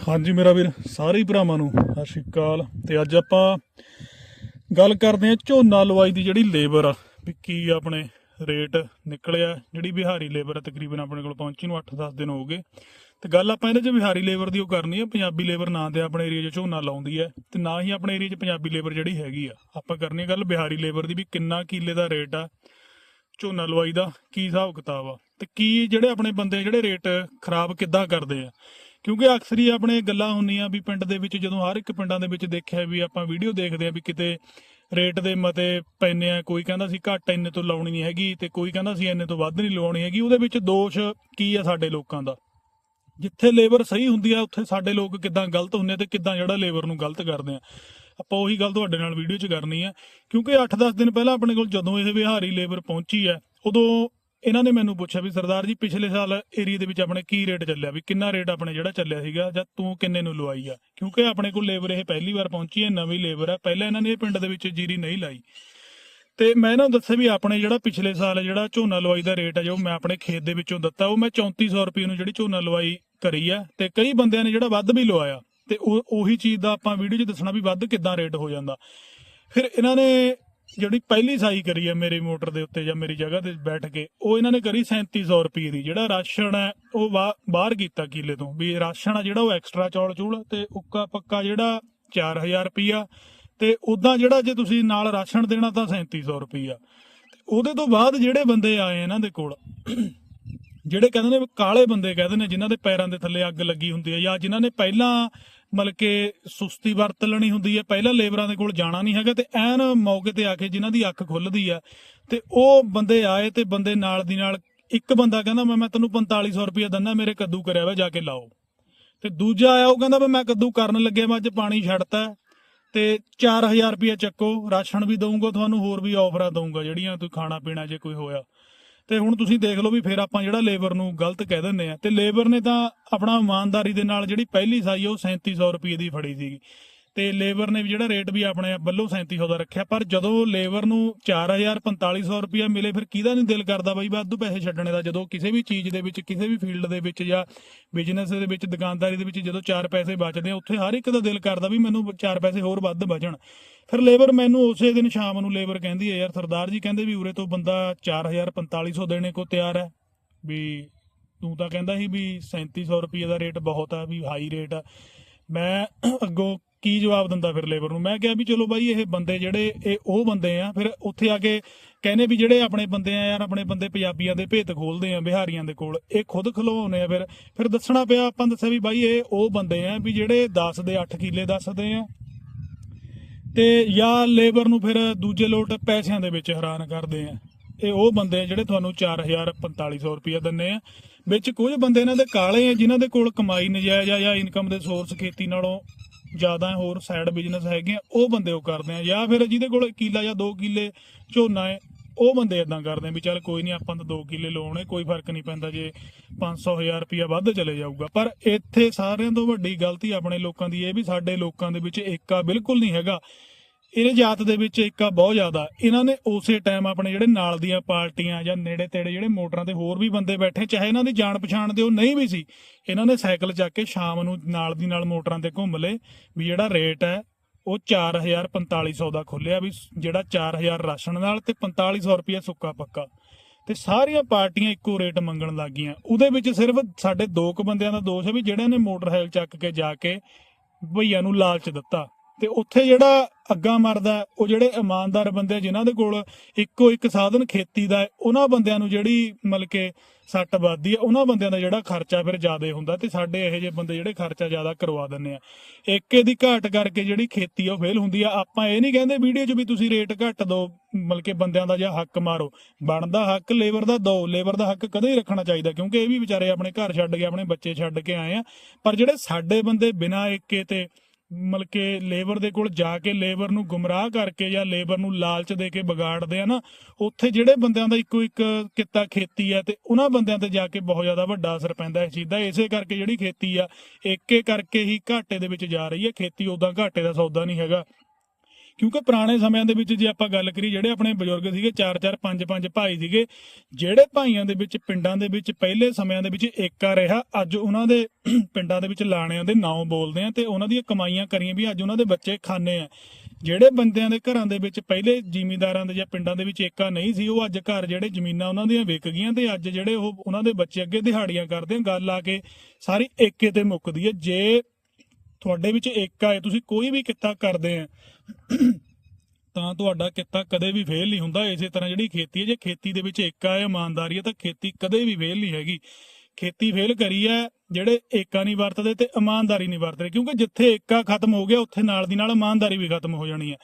ਹਾਂਜੀ ਮੇਰਾ ਵੀਰ, ਸਾਰੇ ਭਰਾਵਾਂ ਨੂੰ ਸਤਿ ਸ਼੍ਰੀ ਅਕਾਲ। ਤੇ ਅੱਜ ਆਪਾਂ ਗੱਲ ਕਰਦੇ ਹਾਂ ਝੋਨਾ ਲਵਾਈ ਦੀ ਜਿਹੜੀ ਲੇਬਰ ਆ, ਵੀ ਕੀ ਆਪਣੇ ਰੇਟ ਨਿਕਲਿਆ, ਜਿਹੜੀ ਬਿਹਾਰੀ ਲੇਬਰ ਆ ਤਕਰੀਬਨ ਆਪਣੇ ਕੋਲ ਪਹੁੰਚੀ ਨੂੰ 8-10 ਦਿਨ ਹੋ ਗਏ। ਤੇ ਗੱਲ ਆਪਾਂ ਇਹਦੇ ਚ ਬਿਹਾਰੀ ਲੇਬਰ ਦੀ ਉਹ ਕਰਨੀ ਆ, ਪੰਜਾਬੀ ਲੇਬਰ ਨਾ ਤੇ ਆਪਣੇ ਏਰੀਆ 'ਚ ਝੋਨਾ ਲਾਉਂਦੀ ਹੈ ਤੇ ਨਾ ਹੀ ਆਪਣੇ ਏਰੀਆ 'ਚ ਪੰਜਾਬੀ ਲੇਬਰ ਜਿਹੜੀ ਹੈਗੀ ਆ। ਆਪਾਂ ਕਰਨੀ ਗੱਲ ਬਿਹਾਰੀ ਲੇਬਰ ਦੀ ਵੀ ਕਿੰਨਾ ਕਿੱਲੇ ਦਾ ਰੇਟ ਆ, ਝੋਨਾ ਲਵਾਈ ਦਾ, ਕੀ ਹਿਸਾਬ ਕਿਤਾਬ ਆ, ਤੇ ਕੀ ਜਿਹੜੇ ਆਪਣੇ ਬੰਦੇ ਜਿਹੜੇ ਰੇਟ ਖਰਾਬ ਕਿੱਦਾਂ ਕਰਦੇ ਆ। ਕਿਉਂਕਿ ਅਕਸਰ ਹੀ ਆਪਣੇ ਗੱਲਾਂ ਹੁੰਦੀਆਂ ਵੀ ਪਿੰਡ ਦੇ ਵਿੱਚ ਜਦੋਂ ਹਰ ਇੱਕ ਪਿੰਡਾਂ ਦੇ ਵਿੱਚ ਦੇਖਿਆ ਵੀ ਆਪਾਂ ਵੀਡੀਓ ਦੇਖਦੇ ਆ ਵੀ ਕਿਤੇ ਰੇਟ ਦੇ ਮਤੇ ਪੈਨੇ ਆ, ਕੋਈ ਕਹਿੰਦਾ ਸੀ ਘੱਟ ਇੰਨੇ ਤੋਂ ਲਾਉਣੀ ਨਹੀਂ ਹੈਗੀ ਤੇ ਕੋਈ ਕਹਿੰਦਾ ਸੀ ਇੰਨੇ ਤੋਂ ਵੱਧ ਨਹੀਂ ਲਵਾਉਣੀ ਹੈਗੀ, ਉਹਦੇ ਵਿੱਚ ਦੋਸ਼ ਕੀ ਆ ਸਾਡੇ ਲੋਕਾਂ ਦਾ? ਜਿੱਥੇ ਲੇਬਰ ਸਹੀ ਹੁੰਦੀ ਆ, ਉੱਥੇ ਸਾਡੇ ਲੋਕ ਕਿੱਦਾਂ ਗਲਤ ਹੁੰਦੇ ਆ ਤੇ ਕਿੱਦਾਂ ਜਿਹੜਾ ਲੇਬਰ ਨੂੰ ਗਲਤ ਕਰਦੇ ਆ। ਆਪਾਂ ਉਹੀ ਗੱਲ ਤੁਹਾਡੇ ਨਾਲ ਵੀਡੀਓ 'ਚ ਕਰਨੀ ਆ, ਕਿਉਂਕਿ 8-10 ਦਿਨ ਪਹਿਲਾਂ ਆਪਣੇ ਕੋਲ ਜਦੋਂ ਇਹ ਵਿਹਾਰੀ ਲੇਬਰ ਪਹੁੰਚੀ ਆ, ਉਦੋਂ ਇਹਨਾਂ ਨੇ ਮੈਨੂੰ ਪੁੱਛਿਆ ਵੀ ਸਰਦਾਰ ਜੀ, ਪਿਛਲੇ ਸਾਲ ਏਰੀਆ ਦੇ ਵਿੱਚ ਆਪਣੇ ਕੀ ਰੇਟ ਚੱਲਿਆ? ਵੀ ਕਿੰਨਾ ਰੇਟ ਆਪਣੇ ਜਿਹੜਾ ਚੱਲਿਆ ਸੀਗਾ ਜਾਂ ਤੂੰ ਕਿੰਨੇ ਨੂੰ ਲਵਾਈ ਆ? ਕਿਉਂਕਿ ਆਪਣੇ ਕੋਲ ਲੇਬਰ ਇਹ ਪਹਿਲੀ ਵਾਰ ਪਹੁੰਚੀ ਹੈ, ਨਵੀਂ ਲੇਬਰ ਆ। ਪਹਿਲਾਂ ਇਹਨਾਂ ਨੇ ਇਹ ਪਿੰਡ ਦੇ ਵਿੱਚ ਜੀਰੀ ਨਹੀਂ ਲਾਈ। ਤੇ ਮੈਂ ਇਹਨਾਂ ਨੂੰ ਦੱਸਿਆ ਵੀ ਆਪਣੇ ਜਿਹੜਾ ਪਿਛਲੇ ਸਾਲ ਜਿਹੜਾ ਝੋਨਾ ਲਵਾਈ ਦਾ ਰੇਟ ਆ, ਜੋ ਮੈਂ ਆਪਣੇ ਖੇਤ ਦੇ ਵਿੱਚੋਂ ਦਿੱਤਾ, ਉਹ ਮੈਂ 3400 ਰੁਪਏ ਨੂੰ ਜਿਹੜੀ ਝੋਨਾ ਲਵਾਈ ਕਰੀ ਆ। ਤੇ ਕਈ ਬੰਦਿਆਂ ਨੇ ਜਿਹੜਾ ਵੱਧ ਵੀ ਲਵਾਇਆ, ਤੇ ਉਹ, ਉਹੀ ਚੀਜ਼ ਦਾ ਆਪਾਂ ਵੀਡੀਓ 'ਚ ਦੱਸਣਾ ਵੀ ਵੱਧ ਕਿੱਦਾਂ ਰੇਟ ਹੋ ਜਾਂਦਾ। ਫਿਰ ਇਹਨਾਂ ਨੇ ਜਿਹੜੀ ਪਹਿਲੀ ਸਾਈ ਕਰੀ ਆ ਮੇਰੀ ਮੋਟਰ ਦੇ ਉੱਤੇ ਜਾਂ ਮੇਰੀ ਜਗ੍ਹਾ ਤੇ ਬੈਠ ਕੇ, ਉਹ ਇਹਨਾਂ ਨੇ ਕਰੀ 3700 ਰੁਪਏ ਦੀ। ਜਿਹੜਾ ਰਾਸ਼ਨ ਹੈ, ਉਹ ਬਾਹਰ ਕੀਤਾ ਕਿੱਲੇ ਤੋਂ। ਵੀ ਰਾਸ਼ਨ ਆ ਜਿਹੜਾ ਉਹ ਐਕਸਟਰਾ ਚੌਲ ਚੂਲ ਤੇ ਉੱਕਾ ਪੱਕਾ ਜਿਹੜਾ 4000 ਰੁਪਿਆ ਤੇ ਉਦਾਂ ਜਿਹੜਾ ਜੇ ਤੁਸੀਂ ਨਾਲ ਰਾਸ਼ਨ ਦੇਣਾ ਤਾਂ 3700 ਰੁਪਿਆ ਉਹਦੇ ਤੋਂ ਬਾਅਦ ਜਿਹੜੇ ਬੰਦੇ ਆਏ ਇਹਨਾਂ ਦੇ ਕੋਲ, ਜਿਹੜੇ ਕਹਿੰਦੇ ਨੇ ਕਾਲੇ ਬੰਦੇ ਕਹਿੰਦੇ ਨੇ, ਜਿਨ੍ਹਾਂ ਦੇ ਪੈਰਾਂ ਦੇ ਥੱਲੇ ਅੱਗ ਲੱਗੀ ਹੁੰਦੀ ਹੈ ਜਾਂ ਜਿਨ੍ਹਾਂ ਨੇ ਪਹਿਲਾਂ ਮਤਲਬ ਕਿ ਸੁਸਤੀ ਵਰਤ ਲੈਣੀ ਹੁੰਦੀ ਹੈ, ਪਹਿਲਾਂ ਲੇਬਰਾਂ ਦੇ ਕੋਲ ਜਾਣਾ ਨਹੀਂ ਹੈਗਾ ਤੇ ਐਨ ਮੌਕੇ ਤੇ ਆ ਕੇ ਜਿਨ੍ਹਾਂ ਦੀ ਅੱਖ ਖੁੱਲਦੀ ਆ, ਤੇ ਉਹ ਬੰਦੇ ਆਏ ਤੇ ਬੰਦੇ ਨਾਲ ਦੀ ਨਾਲ ਇੱਕ ਬੰਦਾ ਕਹਿੰਦਾ ਮੈਂ ਮੈਂ ਤੈਨੂੰ 4500 ਰੁਪਏ ਦਿੰਦਾ, ਮੇਰੇ ਕੱਦੂ ਕਰਿਆ ਵਾ, ਜਾ ਕੇ ਲਾਓ। ਤੇ ਦੂਜਾ ਆਇਆ, ਉਹ ਕਹਿੰਦਾ ਮੈਂ ਕੱਦੂ ਕਰਨ ਲੱਗਿਆ ਮੈਂ ਅੱਜ ਪਾਣੀ ਛੱਡਤਾ। ਤੇ 4000 ਰੁਪਏ ਚੱਕੋ, ਰਾਸ਼ਨ ਵੀ ਦਊਂਗਾ, ਤੁਹਾਨੂੰ ਹੋਰ ਵੀ ਆਫਰਾਂ ਦਊਂਗਾ, ਜਿਹੜੀਆਂ ਤੁਸੀਂ ਖਾਣਾ ਪੀਣਾ ਜੇ ਕੋਈ ਹੋਇਆ। ਤੇ ਹੁਣ ਤੁਸੀਂ ਦੇਖ ਲਓ ਵੀ ਫਿਰ ਆਪਾਂ ਜਿਹੜਾ ਲੇਬਰ ਨੂੰ ਗਲਤ ਕਹਿ ਦਿੰਦੇ ਆ। ਤੇ ਲੇਬਰ ਨੇ ਤਾਂ ਆਪਣਾ ਇਮਾਨਦਾਰੀ ਦੇ ਨਾਲ ਜਿਹੜੀ ਪਹਿਲੀ ਸਾਈ ਆ, ਉਹ 3700 ਰੁਪਏ ਦੀ ਫੜੀ ਸੀਗੀ। ਤੇ ਲੇਬਰ ਨੇ ਵੀ ਜਿਹੜਾ ਰੇਟ ਵੀ ਆਪਣੇ ਵੱਲੋਂ 3700 ਦਾ ਰੱਖਿਆ, ਪਰ ਜਦੋਂ ਲੇਬਰ ਨੂੰ 4000 4500 ਰੁਪਏ ਮਿਲੇ, ਫਿਰ ਕਿਹਦਾ ਨਹੀਂ ਦਿਲ ਕਰਦਾ ਬਾਈ ਵਾਧੂ ਪੈਸੇ ਛੱਡਣੇ ਦਾ? ਜਦੋਂ ਕਿਸੇ ਵੀ ਚੀਜ਼ ਦੇ ਵਿੱਚ, ਕਿਸੇ ਵੀ ਫੀਲਡ ਦੇ ਵਿੱਚ ਜਾਂ ਬਿਜ਼ਨਸ ਦੇ ਵਿੱਚ, ਦੁਕਾਨਦਾਰੀ ਦੇ ਵਿੱਚ ਜਦੋਂ 4 ਪੈਸੇ ਬਚਦੇ ਆ, ਉੱਥੇ ਹਰ ਇੱਕ ਦਾ ਦਿਲ ਕਰਦਾ ਵੀ ਮੈਨੂੰ 4 ਪੈਸੇ ਹੋਰ ਵੱਧ ਬਚਣ। ਫਿਰ ਲੇਬਰ ਮੈਨੂੰ ਉਸੇ ਦਿਨ ਸ਼ਾਮ ਨੂੰ ਲੇਬਰ ਕਹਿੰਦੀ ਹੈ, ਯਾਰ ਸਰਦਾਰ ਜੀ ਕਹਿੰਦੇ ਵੀ ਉਰੇ ਤੋਂ ਬੰਦਾ 4000 4500 ਦੇਣੇ ਕੋ ਤਿਆਰ ਹੈ। ਵੀ ਤੂੰ ਤਾਂ ਕਹਿੰਦਾ ਸੀ ਵੀ 3700 ਰੁਪਏ ਦਾ ਰੇਟ ਬਹੁਤ ਆ, ਵੀ ਹਾਈ ਰੇਟ ਆ। ਮੈਂ ਅੱਗੋਂ ਕੀ ਜਵਾਬ ਦਿੰਦਾ ਫਿਰ ਲੇਬਰ ਨੂੰ? ਮੈਂ ਕਿਹਾ ਵੀ ਚਲੋ ਬਾਈ, ਇਹ ਬੰਦੇ ਜਿਹੜੇ, ਇਹ ਉਹ ਬੰਦੇ ਆ। ਫਿਰ ਉੱਥੇ ਆ ਕੇ ਕਹਿੰਦੇ ਵੀ ਜਿਹੜੇ ਆਪਣੇ ਬੰਦੇ ਆ ਯਾਰ, ਆਪਣੇ ਬੰਦੇ ਪੰਜਾਬੀਆਂ ਦੇ ਭੇਤ ਖੋਲਦੇ ਆ, ਬਿਹਾਰੀਆਂ ਦੇ ਕੋਲ, ਇਹ ਖੁਦ ਖਲਵਾਉਂਦੇ ਆ ਫਿਰ। ਫਿਰ ਦੱਸਣਾ ਪਿਆ ਆਪਾਂ ਦੱਸਿਆ ਵੀ ਬਾਈ, ਇਹ ਉਹ ਬੰਦੇ ਆ ਵੀ ਜਿਹੜੇ 10 ਦੇ 8 ਕਿੱਲੇ ਦੱਸਦੇ ਆ। ਤੇ ਜਾਂ ਲੇਬਰ ਨੂੰ ਫਿਰ ਦੂਜੇ ਲੋਟ ਪੈਸਿਆਂ ਦੇ ਵਿੱਚ ਹੈਰਾਨ ਕਰਦੇ ਆ। ਇਹ ਉਹ ਬੰਦੇ ਆ ਜਿਹੜੇ ਤੁਹਾਨੂੰ 4000 4500 ਰੁਪਏ ਦਿੰਨੇ ਆ। ਵਿੱਚ ਕੁਝ ਬੰਦੇ ਇਹਨਾਂ ਦੇ ਕਾਲੇ ਆ, ਜਿਨ੍ਹਾਂ ਦੇ ਕੋਲ ਕਮਾਈ ਨਜਾਇਜ਼ ਆ ਜਾਂ ਇਨਕਮ ਦੇ ਸੋਰਸ ਖੇਤੀ ਨਾਲੋਂ। ਜ਼ਿਆਦਾ ਹੋਰ ਸਾਈਡ ਬਿਜ਼ਨਸ ਹੈਗੇ ਆ, ਉਹ ਬੰਦੇ ਉਹ ਕਰਦੇ ਆ। ਜਾਂ ਫਿਰ ਜਿਹਦੇ ਕੋਲ ਕਿੱਲਾ ਜਾਂ 2 ਕਿੱਲੇ ਝੋਨਾ ਹੈ, ਉਹ ਬੰਦੇ ਇਦਾਂ ਕਰਦੇ ਆ ਵੀ ਚੱਲ ਕੋਈ ਨਹੀਂ, ਆਪਾਂ ਤਾਂ 2 ਕਿੱਲੇ ਲਾਉਣੇ, ਕੋਈ ਫ਼ਰਕ ਨਹੀਂ ਪੈਂਦਾ ਜੇ 500 ਹਜ਼ਾਰ ਰੁਪਇਆ ਵੱਧ ਚਲੇ ਜਾਊਗਾ। ਪਰ ਇੱਥੇ ਸਾਰਿਆਂ ਤੋਂ ਵੱਡੀ ਗਲਤੀ ਆਪਣੇ ਲੋਕਾਂ ਦੀ ਇਹ ਵੀ ਸਾਡੇ ਲੋਕਾਂ ਦੇ ਵਿੱਚ ਏਕਾ ਬਿਲਕੁਲ ਨਹੀਂ ਹੈਗਾ। ਇਹਦੇ ਜਾਤ ਦੇ ਵਿੱਚ ਏਕਾ ਬਹੁਤ ਜ਼ਿਆਦਾ। ਇਹਨਾਂ ਨੇ ਉਸੇ ਟਾਈਮ ਆਪਣੇ ਜਿਹੜੇ ਨਾਲ ਦੀਆਂ ਪਾਰਟੀਆਂ ਜਾਂ ਨੇੜੇ ਤੇੜੇ ਜਿਹੜੇ ਮੋਟਰਾਂ ਤੇ ਹੋਰ ਵੀ ਬੰਦੇ ਬੈਠੇ, ਚਾਹੇ ਇਹਨਾਂ ਦੀ ਜਾਣ ਪਛਾਣ ਦੇ ਉਹ ਨਹੀਂ ਵੀ ਸੀ, ਇਹਨਾਂ ਨੇ ਸਾਈਕਲ ਚੱਕ ਕੇ ਸ਼ਾਮ ਨੂੰ ਨਾਲ ਦੀ ਨਾਲ ਮੋਟਰਾਂ ਤੇ ਘੁੰਮ ਲਏ ਵੀ ਜਿਹੜਾ ਰੇਟ ਹੈ ਉਹ 4000 4500 ਦਾ ਖੁੱਲਿਆ ਵੀ ਜਿਹੜਾ 4000 ਰਾਸ਼ਨ ਨਾਲ ਤੇ 4500 ਰੁਪਏ ਸੁੱਕਾ ਪੱਕਾ। ਤੇ ਸਾਰੀਆਂ ਪਾਰਟੀਆਂ ਇੱਕੋ ਰੇਟ ਮੰਗਣ ਲੱਗ ਗਈਆਂ। ਉਹਦੇ ਵਿੱਚ ਸਿਰਫ ਸਾਡੇ ਦੋ ਕੁ ਬੰਦਿਆਂ ਦਾ ਦੋਸ਼ ਹੈ ਵੀ ਜਿਹੜਿਆਂ ਨੇ ਮੋਟਰਸਾਈਕਲ ਚੱਕ ਕੇ ਜਾ ਕੇ ਭਈਆ ਨੂੰ ਲਾਲਚ ਦਿੱਤਾ। ਤੇ ਉੱਥੇ ਜਿਹੜਾ ਅੱਗਾ ਮਰਦਾ ਉਹ ਜਿਹੜੇ ਇਮਾਨਦਾਰ ਬੰਦੇ ਜਿਨ੍ਹਾਂ ਦੇ ਕੋਲ ਇੱਕੋ ਇੱਕ ਸਾਧਨ ਖੇਤੀ ਦਾ ਉਹਨਾਂ ਬੰਦਿਆਂ ਨੂੰ ਜਿਹੜੀ ਮਤਲਬ ਕਿ ਸੱਟ ਵੱਧਦੀ ਹੈ, ਉਹਨਾਂ ਬੰਦਿਆਂ ਦਾ ਜਿਹੜਾ ਖਰਚਾ ਫਿਰ ਜ਼ਿਆਦਾ ਹੁੰਦਾ ਤੇ ਸਾਡੇ ਇਹੋ ਜਿਹੇ ਬੰਦੇ ਜਿਹੜੇ ਖਰਚਾ ਜ਼ਿਆਦਾ ਕਰਵਾ ਦਿੰਦੇ ਆ। ਏਕੇ ਦੀ ਘਾਟ ਕਰਕੇ ਜਿਹੜੀ ਖੇਤੀ ਉਹ ਫੇਲ ਹੁੰਦੀ ਆ। ਆਪਾਂ ਇਹ ਨਹੀਂ ਕਹਿੰਦੇ ਵੀਡੀਓ 'ਚ ਵੀ ਤੁਸੀਂ ਰੇਟ ਘੱਟ ਦਿਓ, ਮਤਲਬ ਕਿ ਬੰਦਿਆਂ ਦਾ ਜਾਂ ਹੱਕ ਮਾਰੋ। ਬਣਦਾ ਹੱਕ ਲੇਬਰ ਦਾ ਦੋ ਲੇਬਰ ਦਾ ਹੱਕ ਕਦੇ ਹੀ ਰੱਖਣਾ ਚਾਹੀਦਾ, ਕਿਉਂਕਿ ਇਹ ਵੀ ਵਿਚਾਰੇ ਆਪਣੇ ਘਰ ਛੱਡ ਕੇ, ਆਪਣੇ ਬੱਚੇ ਛੱਡ ਕੇ ਆਏ ਆ। ਪਰ ਜਿਹੜੇ ਸਾਡੇ ਬੰਦੇ ਬਿਨਾਂ ਏਕੇ ਤੇ ਮਤਲਬ ਕਿ ਲੇਬਰ ਦੇ ਕੋਲ ਜਾ ਕੇ ਲੇਬਰ ਨੂੰ ਗੁੰਮਰਾਹ ਕਰਕੇ ਜਾਂ ਲੇਬਰ ਨੂੰ ਲਾਲਚ ਦੇ ਕੇ ਵਿਗਾੜਦੇ ਆ ਨਾ, ਉੱਥੇ ਜਿਹੜੇ ਬੰਦਿਆਂ ਦਾ ਇੱਕੋ ਇੱਕ ਕਿੱਤਾ ਖੇਤੀ ਆ ਤੇ ਉਹਨਾਂ ਬੰਦਿਆਂ ਤੇ ਜਾ ਕੇ ਬਹੁਤ ਜ਼ਿਆਦਾ ਵੱਡਾ ਅਸਰ ਪੈਂਦਾ ਇਸ ਚੀਜ਼ ਦਾ। ਇਸੇ ਕਰਕੇ ਜਿਹੜੀ ਖੇਤੀ ਆ ਏਕੇ ਕਰਕੇ ਹੀ ਘਾਟੇ ਦੇ ਵਿੱਚ ਜਾ ਰਹੀ ਹੈ ਖੇਤੀ ਉਦਾਂ ਘਾਟੇ ਦਾ ਸੌਦਾ ਨਹੀਂ ਹੈਗਾ। ਕਿਉਂਕਿ ਪੁਰਾਣੇ ਸਮਿਆਂ ਦੇ ਵਿੱਚ ਜੇ ਆਪਾਂ ਗੱਲ ਕਰੀ ਜਿਹੜੇ ਆਪਣੇ ਬਜ਼ੁਰਗ ਸੀਗੇ 4-4 5-5 ਭਾਈ ਸੀਗੇ, ਜਿਹੜੇ ਭਾਈਆਂ ਦੇ ਵਿੱਚ, ਪਿੰਡਾਂ ਦੇ ਵਿੱਚ, ਪਹਿਲੇ ਸਮਿਆਂ ਦੇ ਵਿੱਚ ਏਕਾ ਰਿਹਾ, ਅੱਜ ਉਹਨਾਂ ਦੇ ਪਿੰਡਾਂ ਦੇ ਵਿੱਚ ਲਾਣਿਆਂ ਦੇ ਨਾਂ ਬੋਲਦੇ ਆ ਤੇ ਉਹਨਾਂ ਦੀਆਂ ਕਮਾਈਆਂ ਕਰੀਆਂ ਵੀ ਅੱਜ ਉਹਨਾਂ ਦੇ ਬੱਚੇ ਖਾਣੇ ਆ। ਜਿਹੜੇ ਬੰਦਿਆਂ ਦੇ ਘਰਾਂ ਦੇ ਵਿੱਚ ਪਹਿਲੇ ਜ਼ਿਮੀਂਦਾਰਾਂ ਦੇ ਜਾਂ ਪਿੰਡਾਂ ਦੇ ਵਿੱਚ ਏਕਾ ਨਹੀਂ ਸੀ, ਉਹ ਅੱਜ ਘਰ ਜਿਹੜੇ ਜ਼ਮੀਨਾਂ ਉਹਨਾਂ ਦੀਆਂ ਵਿਕ ਗਈਆਂ ਤੇ ਅੱਜ ਜਿਹੜੇ ਉਹ ਉਹਨਾਂ ਦੇ ਬੱਚੇ ਅੱਗੇ ਦਿਹਾੜੀਆਂ ਕਰਦੇ ਆ, ਗੱਲ ਆ ਕੇ ਸਾਰੀ ਏਕੇ ਤੇ ਮੁੱਕਦੀ ਹੈ ਜੇ ਤੁਹਾਡੇ ਵਿੱਚ ਏਕਾ ਹੈ, ਤੁਸੀਂ ਕੋਈ ਵੀ ਕਿੱਤਾ ਕਰਦੇ ਆ, ਤਾਂ ਤੁਹਾਡਾ ਕਿੱਤਾ ਕਦੇ ਵੀ ਫੇਲ ਨਹੀਂ ਹੁੰਦਾ। ਇਸੇ ਤਰ੍ਹਾਂ ਜਿਹੜੀ ਖੇਤੀ ਹੈ, ਜੇ ਖੇਤੀ ਦੇ ਵਿੱਚ ਏਕਾ ਹੈ, ਇਮਾਨਦਾਰੀ ਹੈ, ਤਾਂ ਖੇਤੀ ਕਦੇ ਵੀ ਫੇਲ ਨਹੀਂ ਹੈਗੀ। ਖੇਤੀ ਫੇਲ ਕਰੀ ਹੈ, ਜਿਹੜੇ ਏਕਾ ਨਹੀਂ ਵਰਤਦੇ ਤੇ ਇਮਾਨਦਾਰੀ ਨਹੀਂ ਵਰਤਦੇ, ਕਿਉਂਕਿ ਜਿੱਥੇ ਏਕਾ ਖਤਮ ਹੋ ਗਿਆ, ਉੱਥੇ ਨਾਲ ਦੀ ਨਾਲ ਇਮਾਨਦਾਰੀ ਵੀ ਖਤਮ ਹੋ ਜਾਣੀ ਹੈ।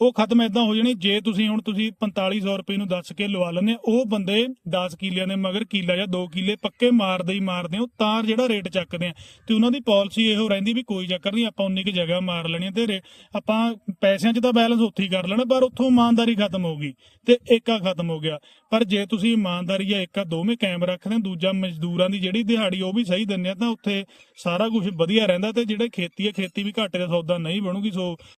ਉਹ ਖਤਮ ਇਦਾਂ ਹੋ ਜਾਣੀ, ਜੇ ਤੁਸੀਂ ਹੁਣ ਤੁਸੀਂ 4500 ਰੁਪਏ ਨੂੰ ਦੱਸ ਕੇ ਲਵਾ ਲੈਂਦੇ ਉਹ ਬੰਦੇ 10 ਕਿੱਲਿਆਂ ਦੇ ਮਗਰ ਕਿੱਲਾ ਜਾਂ 2 ਕਿੱਲੇ ਪੱਕੇ ਮਾਰਦੇ ਹੀ ਮਾਰਦੇ ਹੋ ਤਾਂ ਜਿਹੜਾ ਰੇਟ ਚੱਕਦੇ ਆ। ਤੇ ਉਹਨਾਂ ਦੀ ਪਾਲਿਸੀ ਇਹੋ ਰਹਿੰਦੀ ਵੀ ਕੋਈ ਚੱਕਰ ਨਹੀਂ, ਆਪਾਂ ਉਨੀ ਕੁ ਜਗ੍ਹਾ ਮਾਰ ਲੈਣੀ ਤੇ ਆਪਾਂ ਪੈਸਿਆਂ 'ਚ ਤਾਂ ਬੈਲੈਂਸ ਉੱਥੇ ਹੀ ਕਰ ਲੈਣਾ, ਪਰ ਉੱਥੋਂ ਇਮਾਨਦਾਰੀ ਖਤਮ ਹੋ ਗਈ ਤੇ ਏਕਾ ਖਤਮ ਹੋ ਗਿਆ। ਪਰ ਜੇ ਤੁਸੀਂ ਇਮਾਨਦਾਰੀ ਜਾਂ ਏਕਾ ਦੋਵੇਂ ਕਾਇਮ ਰੱਖਦੇ ਹੋ, ਦੂਜਾ ਮਜ਼ਦੂਰਾਂ ਦੀ ਜਿਹੜੀ ਦਿਹਾੜੀ ਉਹ ਵੀ ਸਹੀ ਦਿੰਦੇ ਆ, ਤਾਂ ਉੱਥੇ ਸਾਰਾ ਕੁਝ ਵਧੀਆ ਰਹਿੰਦਾ ਤੇ ਜਿਹੜੇ ਖੇਤੀ ਹੈ ਖੇਤੀ ਵੀ ਘਾਟੇ ਦਾ ਸੌਦਾ ਨਹੀਂ ਬਣੂਗੀ, ਸੋ